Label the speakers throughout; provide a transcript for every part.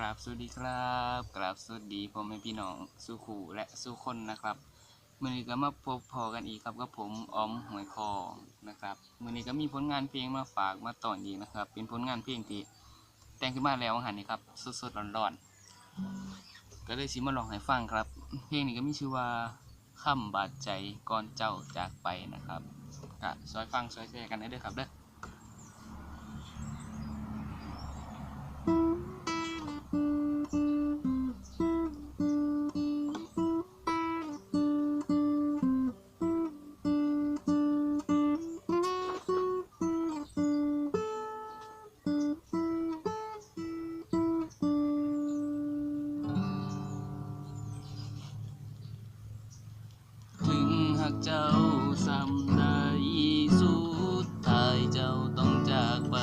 Speaker 1: กราบสวัสดีครับกราบสวัสดีพ่อแม่พี่น้องสู้ขู่และสู้คนนะครับมื่อนี้ก็มาพบพอกันอีกครับกับผมออมหอยคอนะครับมื่อนี้ก็มีผลงานเพลงมาฝากมาต่อนอีกนะครับ เป็นผลงานเพลงที่แต่งขึ้นมาแล้วหันนี่ครับสดๆร้อนๆก็เลยสิมาลองให้ฟังครับ เพลงนี้ก็มีชื่อว่าคำบาดใจก่อนเจ้าจากไปนะครับก็ซอยฟังซอยแชร์กันได้ด้อครับเด้อ เจ้าสำใดสุดท้ายเจ้าต้องจากไป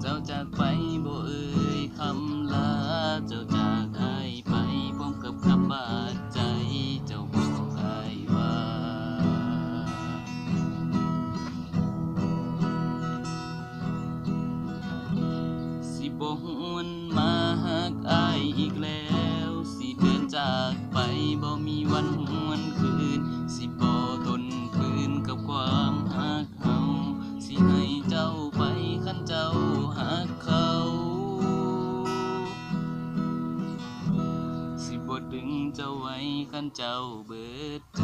Speaker 1: เจ้าจากไปบ่เอ่ยคำลา เจ้าจากหายไปพร้อมกับคำบาดใจ เจ้าบอกอายว่า สิบ่หวนมาหักอายอีกแล้ว สิเดินจากไปบ่มีวันหวนคืน สิบ่ทนฝืนกับความหักเฮาสิให้เจ้าไปคันเจ้าหักเขา สิบ่ดึงเจ้าไว้คันเจ้าเบิดใจ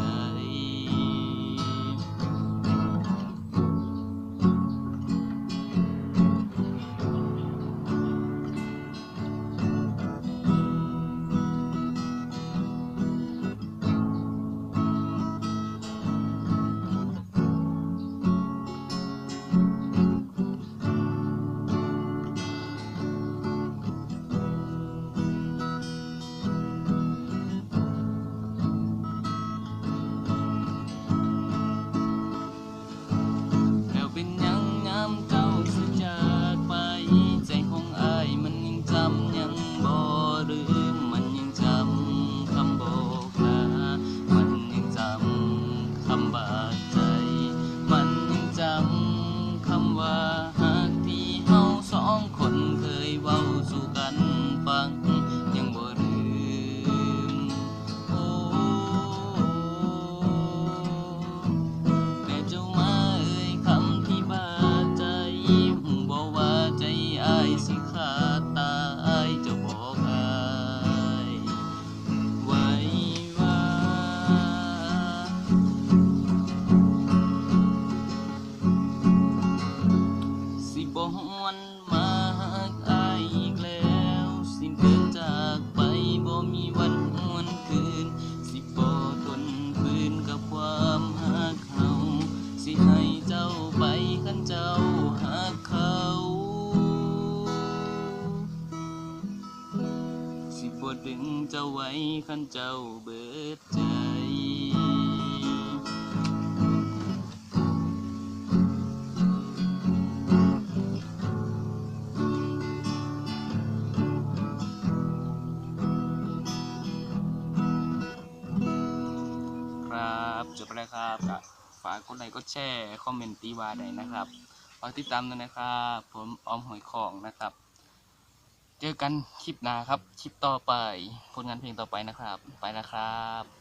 Speaker 1: ขันเจ้าหักเขา สิบ่ดึงเจ้าไว้คันเจ้าเบิดใจครับจบไปแล้วครับ ฝากกดไลค์กดแชร์ คอมเมนต์ตีว่าได้นะครับฝากติดตามด้วยนะครับ ผมออมหอยของนะครับ เจอกันคลิปหน้าครับ คลิปต่อไป ผลงานเพลงต่อไปนะครับ ไปนะครับ